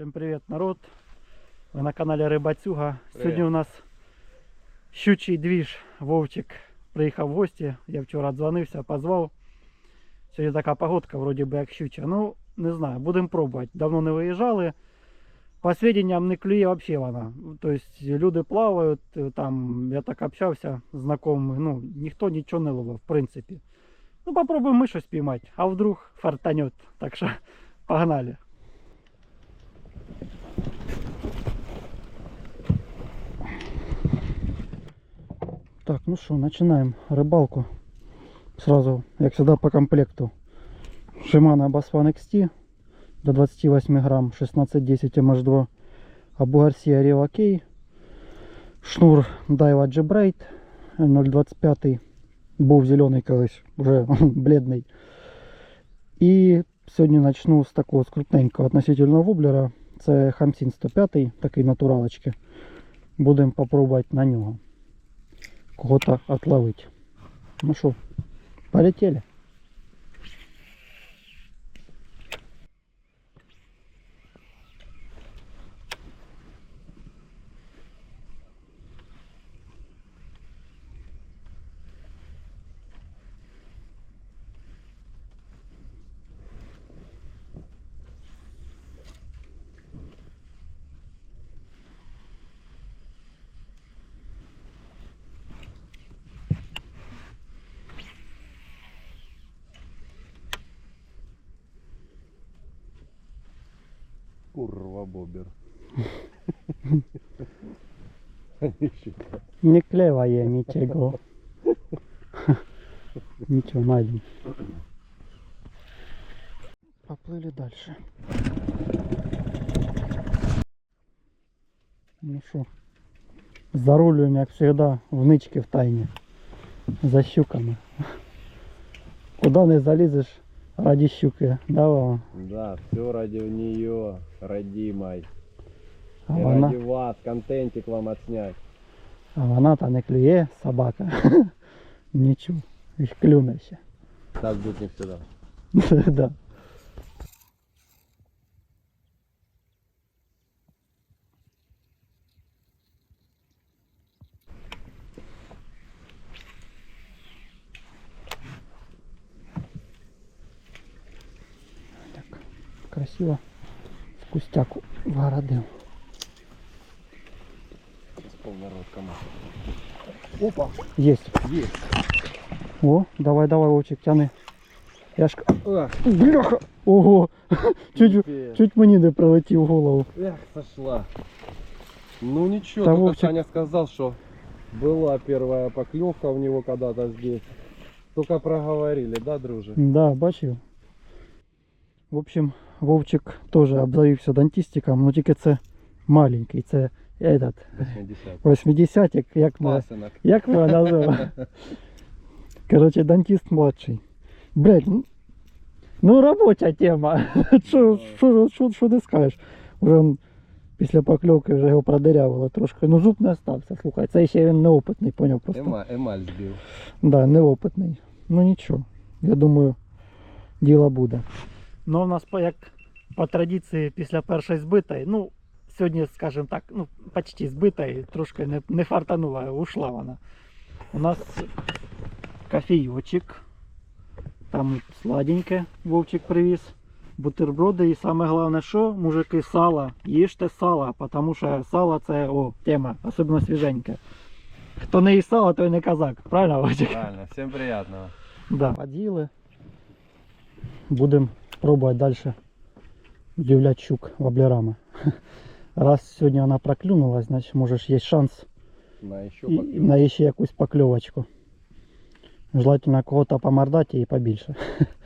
Всем привет, народ! Ви на каналі Рибацюга. Сьогодні у нас щучий двіж. Вовчик приїхав в гості. Я вчора дзвонився, позвав. Сьогодні така погодка, вроді би як щуча. Ну, не знаю, будемо пробувати. Давно не виїжджали. По сведениям не клює взагалі вона. Тобто люди плавають, е, там, я так общався з знайомими, ну, ніхто нічого не ловив, в принципі. Ну, попробуємо ми щось піймати, а вдруг фартанет. Так що погнали. Так, ну что, начинаем рыбалку. Сразу, как всегда, по комплекту. Shimano Basfan XT до 28 грамм, 1610 MH2. Абу Гарсия Real K. Шнур Daiwa G-Braid 0,25. Був зелений колись, вже бледний. І сьогодні почну з такого з крупненького относительно воблера. Це Хамсін 105, такий натуралочки. Будемо попробувати на нього кого-то отловить. Ну что, полетели. Курва бобер. Не клевая ничего. Ничего, найдем. Поплыли дальше. Ну что, за рулем, как всегда, в нычке в тайне. За щуками. Куда не залезешь ради щуки, да, Вова? Да, все ради нее, родимой. А И вона, ради вас, контентик вам отснять. а вона та не клює, собака. Нічого, їх клюне ще. Так будет не всегда. да. Красиво вкустяку вгородив. Полнород команд. Опа! Есть. Есть. О, давай, давай, Вовчик, тяни. Я ж... Ах, Бляха! Ого! Чуть, чуть мені не прилетів в голову. Эх, сошла. Ну ничего, Да, только. Саня сказал, что была первая поклевка у него когда-то здесь. Только проговорили, да, друже? Да, бачив. В общем, Вовчик теж обзавівся дантистиком, ну тільки це маленький, це этот, 80. 80 як, як ми, Пасынок. як ми його називаємо. Короче, дантист младший. Блять, ну, ну робоча тема. Що, що, що, що ти скажеш? Уже он після покльовки вже його продирявило трошки. Ну зуб не остався, слухай. Це ще він неопитний, поняв просто. Эма, эмаль сбил. Да, неопитний. Ну нічого. Я думаю, діло буде. Ну, у нас по, як по традиції після першої збитої, ну, сьогодні, скажімо так, ну, почти збитої, трошки не, не фартанула, ушла вона. У нас кофійочок. Там сладеньке Вовчик привіз. Бутерброди і саме головне, що мужики сало, їжте сало, тому що сало це о, тема, особливо свіженьке. Хто не їсть сало, той не казак. Правильно, Вовчик? Правильно, всем приятного. Да. Поділи. Будемо пробувати далі удивляти щук воблерами. Раз сьогодні вона проклюнулась, значить може ж є шанс На еще і, і на ще якусь покльовочку. Желательно кого-то помордати і побільше.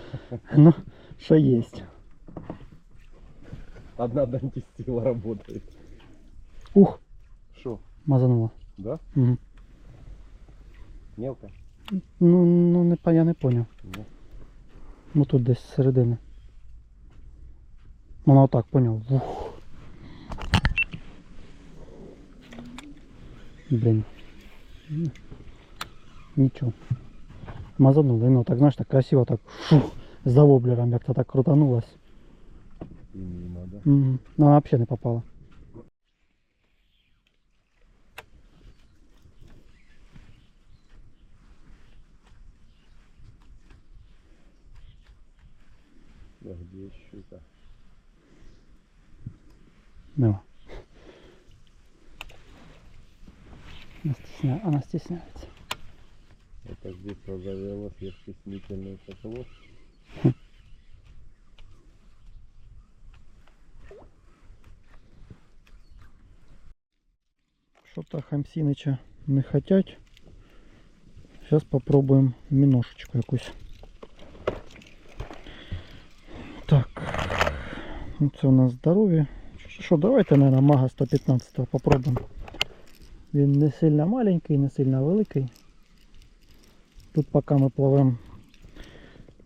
ну, що є. Одна дантистила работает. Ух, Шо? мазануло. Да? Угу. Мелко? Ну, ну не, по- я не поняв. Ну. Ну тут десь з середини. Вона отак поняв. Ух. Блін. М. Нічого. Мазанули, ну так знаєш, так красиво так фух, за воблером, як то так крутанулось. И мимо, да? Мгм. Ну, она вообще не попала. Да, где есть щука? Нема. Она, стесня- она стесняется. Это здесь разовело сверхстеснительный поплавок. Что-то хамсинича не хотять. Сейчас попробуем миношечку якусь. Так. Ну, Це у нас здорові. Що, давайте, наверное, мага 115 попробуємо. Він не сильно маленький, не сильно великий. Тут поки ми пливемо,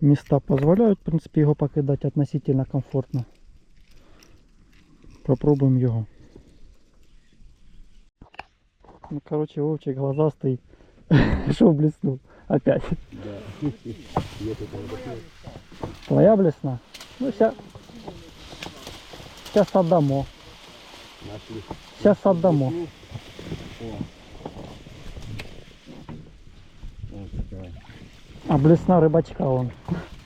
міста дозволяють, в принципі, його покидати относительно комфортно. Попробуємо його. Ну, короче, Вовчик глазастый. Шо блеснул? Опять. Да. Я тут Твоя блесна? Ну, сейчас... Сейчас отдамо. нашли. Сейчас отдамо. О. Вот такая. А блесна рыбачка он.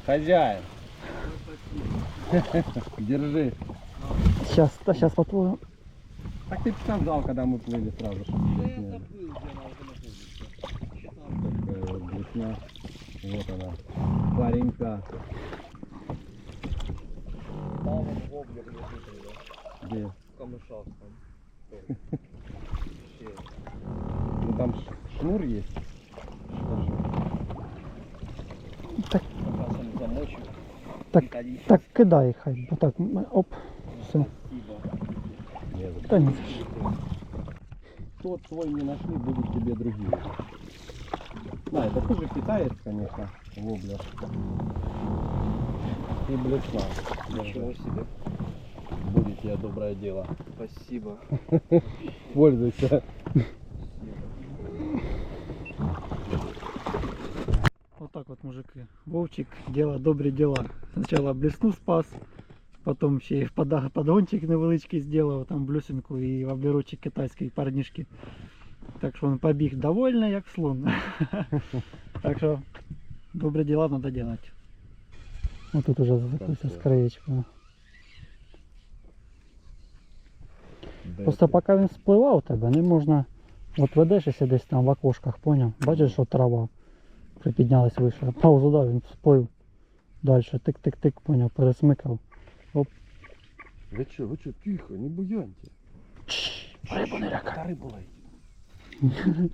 Хозяин. Держи. Сейчас, да, сейчас попробуем. Так ты сказал, когда мы плыли сразу, что вот блесна. Вот она. Паренька. Там он воблер лежит, да? Где? В камышах там. Ну там шнур есть. Так, замочек. Так, так кидай хай. Вот так, оп. Все. За что. Тот свой не нашли, будут тебе другие. Да, это тоже китаец, конечно, воблер И блесна. Ничего себе. Будет тебе доброе дело. Спасибо. Пользуйся. Вот так вот, мужики. Вовчик делает добрі дела. Сначала блесну спас, потом ще й пода- подгончик невеличкий зробив, там блюсинку і воблерочек китайський парнішки. Так що він побіг довольний, як слон. Так що добрі дела надо делать. Вот тут уже закрылся с краєчку. Просто поки він спливав у тебе, не можна. От ведешся десь там в окошках, поняв? Бачиш, що трава припіднялась вище. Паузу дав, він сплив. Далі тик-тик-тик, поняв, пересмикав. Вы что, вы что, тихо, не буяньте. Рибу не лякай. Да рыбу ловите.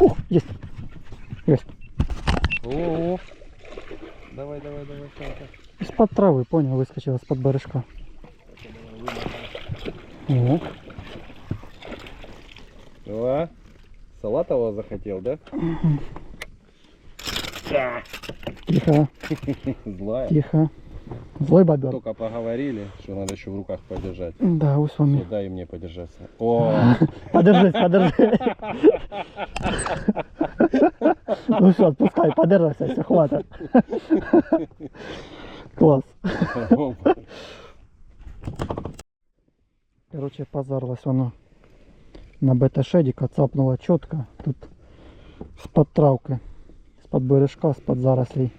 Ух, есть. О, давай, давай, давай, Санька. Из-под травы, понял, выскочил из-под барышка. О, О, салатового захотел, да? тихо, Злая. тихо. Злой бобер. Только поговорили, что надо еще в руках подержать. Да, у с вами. дай и мне подержаться. О, Подержись, подержи. Ну все, отпускай, подержайся, все, хватит. Класс. Короче, позарлась воно на бета-шедика, цапнула четко. Тут з-под травки, з-под бережка, з-под зарослей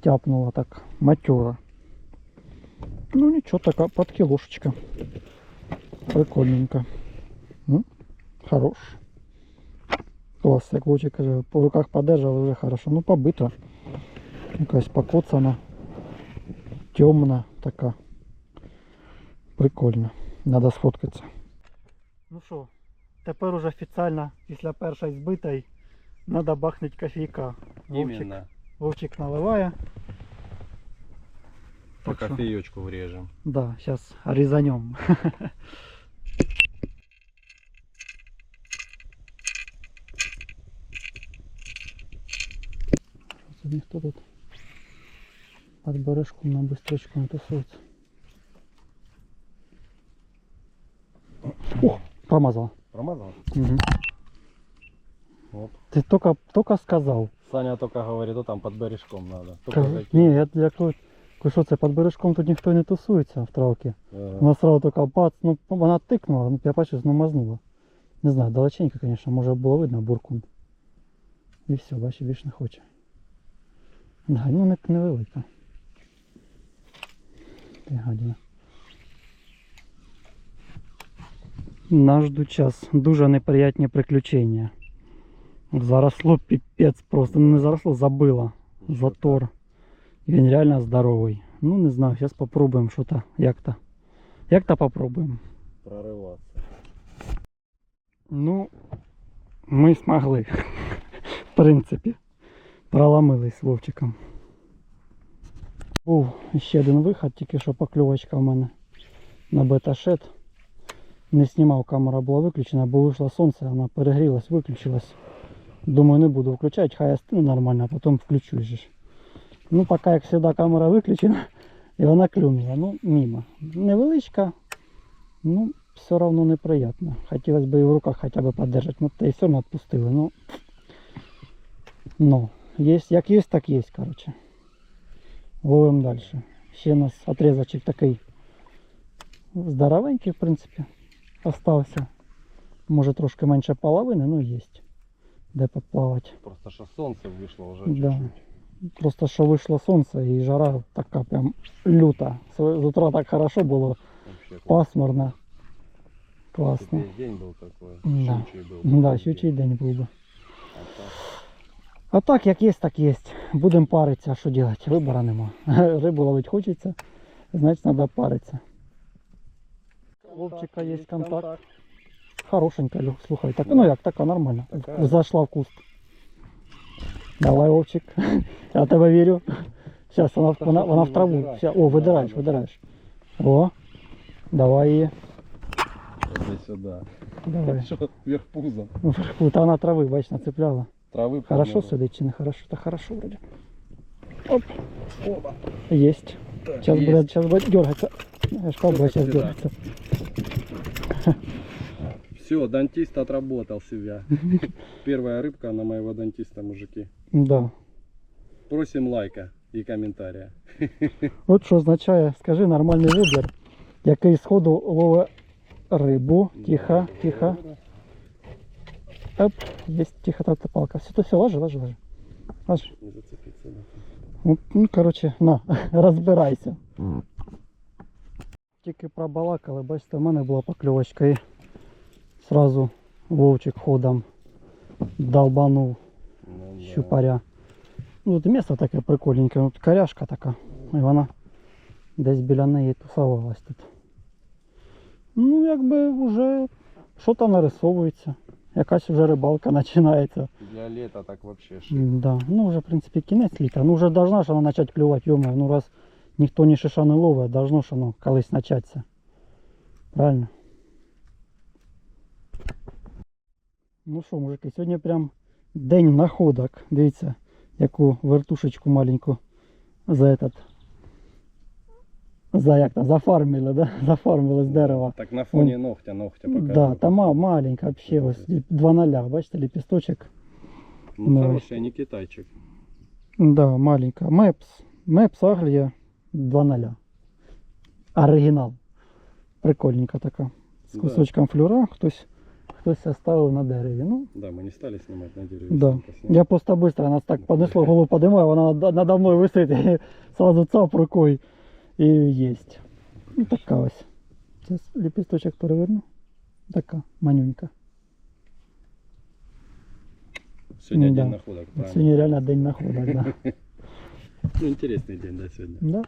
тяпнула так матюра. Ну ничего, така подкилошечка. Прикольненько. Ну, хорош. Клас, як Вовчик каже, по руках подержали вже хорошо. Ну побита. Якась покоцана. Темна така. Прикольно. Надо сфоткатися. Ну що, тепер уже офіційно після першої збитої треба бахнути кофейка. Вовчик, Именно. Вовчик наливає. По Так что- кофеечку врежем. Да, сейчас резанем. Собі хто тут під бережком на быстрочку тусується. О, промазала. Промазал? Угу. Оп. Ты только, только сказал. Саня только говорит, то там под бережком надо. Только Кажу, зайти. ні, я, я кажу, що це під бережком тут ніхто не тусується в травці. Ага. Вона сразу така пац, ну вона тикнула, ну я бачу, ну мазнула. Не знаю, далеченько, звісно, може було видно буркун. І все, бачу, більш не хоче. Да, ну не, невелика. Ти гадіна. Нас ждуть час. Дуже неприятні приключення. Заросло піпець просто. Ну не заросло, забило. Затор. Він реально здоровий. Ну не знаю, зараз попробуємо що-то, як-то. Як-то попробуємо. Прорываться. Ну, ми змогли. В принципі. Проломились з Вовчиком. Був ще один виход, тільки що покльовочка в мене на бета-шет. Не знімав, камера була виключена, бо вийшло сонце, вона перегрілась, виключилась. Думаю, не буду включати, хай остине нормально, а потім включу же ж. Ну, поки, як завжди, камера виключена, і вона клюнула. Ну, мимо. Невеличка, ну, все равно неприятно. Хотілося б і в руках хоча б подержати. Ну, та і все одно відпустили. Ну, ну есть, як є, так є, короче. Ловимо далі. Ще у нас отрізочок такий здоровенький, в принципі, остався. Може трошки менше половини, ну є. Де поплавати. Просто что солнце вышло уже Да. чуть-чуть. Просто що вийшло сонце і жара така прям люта. З з утра так хорошо було, Вообще класс. пасмурно. Класно. Весь день был такой. Да. щучий был. Ну Да, Весь щучий день. день був би. А так, А так, як є, так є. Будемо паритися, а що робити? Вибора нема. Рибу ловити хочеться, значить треба паритися. Вовчика є контакт. Хорошенька, Льох, слухай. Так, ну як, така нормально. Така. Зайшла в куст. Давай, Вовчик. Я в тебе вірю. Зараз вона, Та вона, що вона ти в траву. видираєш? Ща- О, видираєш, Да, да. видираєш. О, давай її. Иди сюда. Давай. Что, вверх пузом. Вверху, та вона трави, бач, нацепляла. Травы Хорошо подняла. сидить чи не хорошо? Та хорошо вроде. Оп. Оба. Есть. Так, Сейчас есть. будет, сейчас будет дергаться. Я ж сказал, Всё, сейчас как дергаться. Все, дантист отработал себя. Первая рыбка на моего дантиста, мужики. Да. Просим лайка и комментария. От що означає, скажи нормальний воблер, який сходу ловить рибу. Тихо, тихо. Оп, есть тихо та палка. Все, то все, ложи, ложи, ложи. Ложи. Не зацепиться. да. Ну, ну, короче, на, розбирайся. Тільки пробалакали, бачите, в мене була покльовочка і сразу вовчик ходом долбанув Ну, да. щупаря. Ну, тут місце таке прикольненьке, ну, тут коряшка така. І вона десь біля неї тусувалась тут. Ну, якби вже що там нарисовується. Якась вже рибалка починається. Для лета так вообще шик. Да. Ну, вже, в принципі, кінець літа. Ну, вже должна ж вона почати клювати, йома. Ну, раз ніхто ні шиша не ловить, должно ж воно колись початися. Правильно? Ну що, мужики, сьогодні прям день находок. Дивіться, яку вертушечку маленьку за этот. За як там, зафармили, да? Зафармили з дерева. Так на фоне ногтя, ногтя покажу. Да, та ма- маленька вообще, ось два ноля, бачите, лепісточок. Ну, Да. хороший, а не китайчик. Да, маленька. Мепс. Мепс Аглія 2.0. Оригінал. Прикольненька така. З Да. кусочком флюра. Хтось, хтось оставив на дереві. Ну, Да, мы не стали снимать на дереве. да. снимка сняли. Я просто швидко нас так понесло, голову подимаю, вона над- надо мною висить і сразу цап рукою і єсть. Ну така ось. Зараз ліпісточок переверну. Така манюнька. Сегодня Да. день находок, правильно? Сьогодні реально день находок, да. Ну, интересный день, да, сегодня. Да.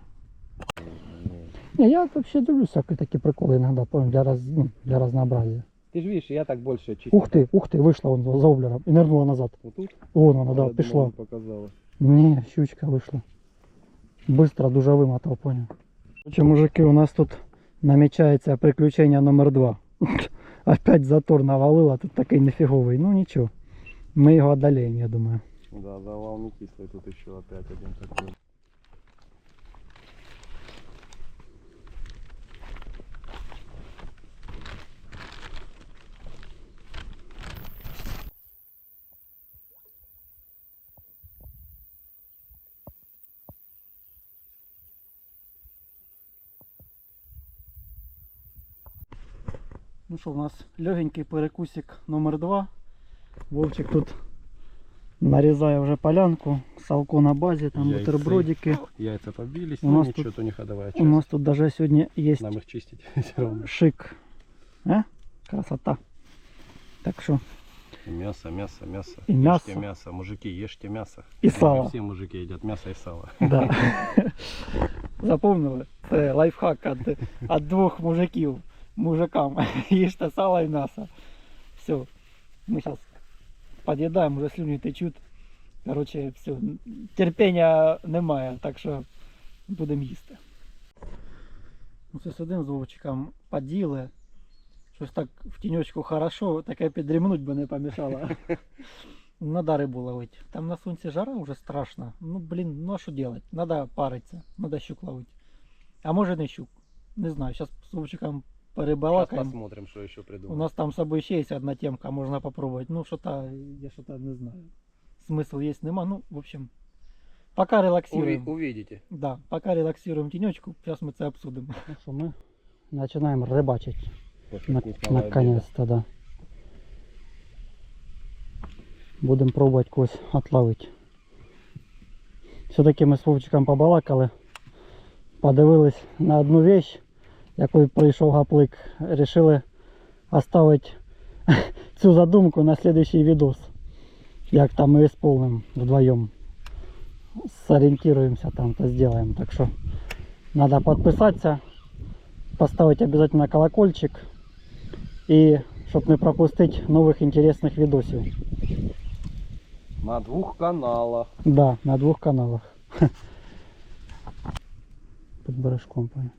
Не, я вообще дивлюсь всякие такие приколы иногда, понял, для, раз, ну, для разнообразия. Ты же видишь, я так больше чисто. Ух ты, ух ты, вышла он за облером и нырнула назад. Вот тут? Вон она, да, Я пішла. думал, показалось. Не, щучка вышла. Быстро, дуже вимотав, понял. Короче, мужики, у нас тут намечается приключение номер два. Опять затор навалило, тут такий нефіговий. Ну нічого. Ми його одолеем, я думаю. Да, завал не кислый, тут еще опять один такой. Ну що, у нас легенький перекусик номер два. Вовчик тут нарізає вже полянку, салко на базі, там Яйци. бутербродики. Яйца побились, У но нас ничего, тут- то не ходовая У часть. нас тут даже сьогодні є Нам их чистить все равно. шик. А? Красота. Так що Мясо, мясо, мясо. И мясо. Ешьте мясо, мужики, ешьте мясо. І Ну, сало. Все мужики едят мясо и сало. Да. Запомнили? Це лайфхак від, від двох мужиків. Мужикам. Їжте сало і м'ясо. Все. Ми зараз під'їдаємо, вже слюні течуть. Коротше, все. Терпіння немає, так що будемо їсти. Ну, це сидимо з Вовчиком, поділи. Щось так в тіньочку хорошо, таке підрімнуть би не помішало. Надо рыбу ловить. Там на солнце жара уже страшно. Ну блин, ну а что делать? Надо париться, надо щук ловить. А может не щук. Не знаю, сейчас с Вовчиком Сейчас порыбалакаем. посмотрим, что еще У придумаем. нас там с собой еще есть одна темка, можно попробовать. Ну что-то, я что-то не знаю. Смысл есть, нема. Ну, в общем, пока релаксируем. увидите. Да, пока релаксируем тенечку, сейчас мы это обсудим. Ну что, мы начинаем рыбачить. Наконец-то, да. Будемо пробувати когось отловити. Все-таки ми з Вовчиком побалакали, подивились на одну вещь, якою прийшов гаплик. Рішили оставити цю задумку на следующий відос. Як там ми исполним вдвоем. Сориентируемся там, то сделаем. Так что надо подписаться, поставить обязательно колокольчик. І щоб не пропустити нових інтересних відосів. На двух каналах. Да, на двох каналах. Під бережком. понял.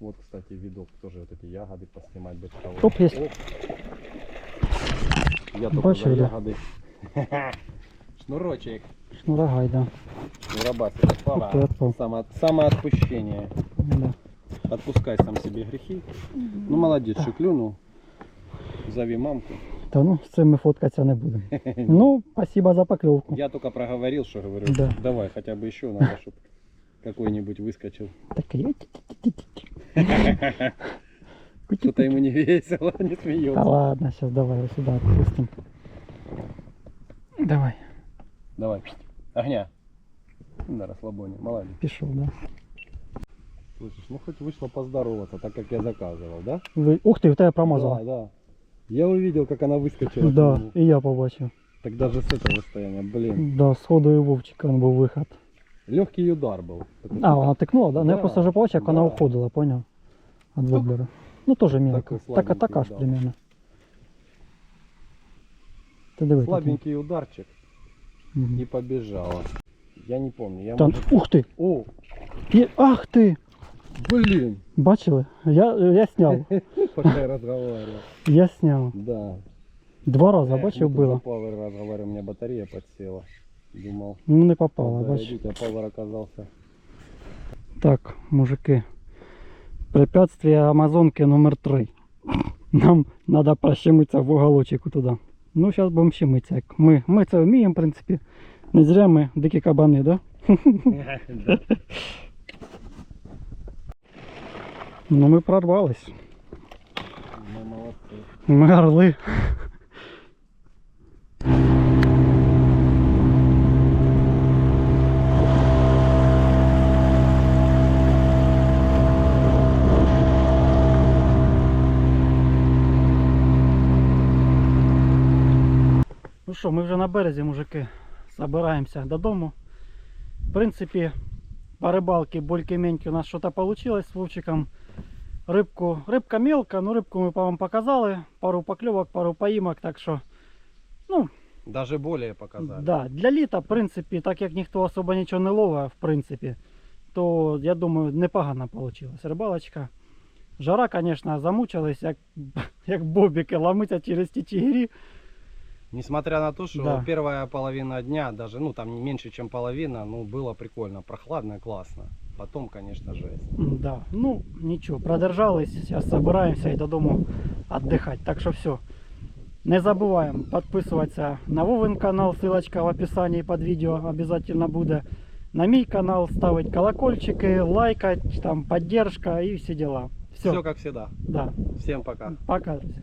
Вот, кстати, видок тоже вот эти ягоды поснимать бы того. Топ есть. Оп. Я только Бачив, за да? ягоды. Шнурочек. Шнурагай, да. Шнурабас. Ух ты, отпал. Само, самоотпущение. да. Отпускай сам себе грехи. Ну молодец, что клюнул. Зови мамку. Та ну, з цим ми фоткатися не будемо. Ну, спасибо за покльовку. Я только проговорил, что говорю, Да. давай хотя бы еще надо, чтобы какой-нибудь выскочил. Так, я... Что-то ему не весело, не Та смеется. ладно, сейчас давай его сюда отпустим. Давай, Давай, огня. На расслабоне, молодец. пішов, да. Слышишь, ну хоть вышло поздороваться, так как я заказывал, да? Ви... Ух ти, в тебе промазала. Да, да. Я увидел, как она выскочила. Да, к нему. і я побачив. Так даже с этого расстояния, блин. Да, сходу і Вовчика був виход. Легкий удар был. А, вона тикнула, да? Ну я Да, просто вже побачив, як вона да. уходила, поняв? От воблера. Ну теж мелко. Такой Так, слабенький така ж примерно. Ти диви. такий. Слабенький ударчик Мгм. и побежала. Я не помню. Я Та, может- ух ти! О, Є- Ах ти! блин. Бачили? Я, я сняв. Пока я разговаривал. Я сняв. Да. Два рази, Эх, бачив, за Павер разговаривали, у меня батарея подсела. Думал, Ну не попало, бачиш. а Павер оказался. Так, мужики. Препятствие Амазонки номер 3. Нам треба прощемитися в уголочок туди. Ну, зараз будемо щемитися. Ми, ми це вміємо, в принципі. Не зря ми дикі кабани, да? Ну ми прорвались. Мы молодцы. Ми орли. Що, ми вже на березі, мужики. Забираємося додому. В принципі, по рибалке більки-меньки у нас щось вийшло з Вовчиком. Рибку, рибка мелка, но рибку ми вам показали. Пару покльовок, пару поїмок, так що. Ну, Даже более показали. да, для літа, в принципі, так як ніхто особо нічого не ловить, в принципі, то я думаю, непогано вийшла рибалочка. Жара, звісно, замучились, як, як бобіки, ламиться через ті чигирі. Несмотря на то, что Да. первая половина дня, даже, ну, там меньше, чем половина, ну, было прикольно, прохладно, классно. Потом, конечно, жесть. М, Да, ну нічого, продержались, зараз збираємося і додому віддихати. Так що все. Не забуваємо підписуватися на Вовин канал, ссылочка в описании під відео обязательно буде. На мій канал ставить колокольчики, лайкать, там поддержка і всі дела. Все, Все как всегда. да. Всем пока. Пока, друзья.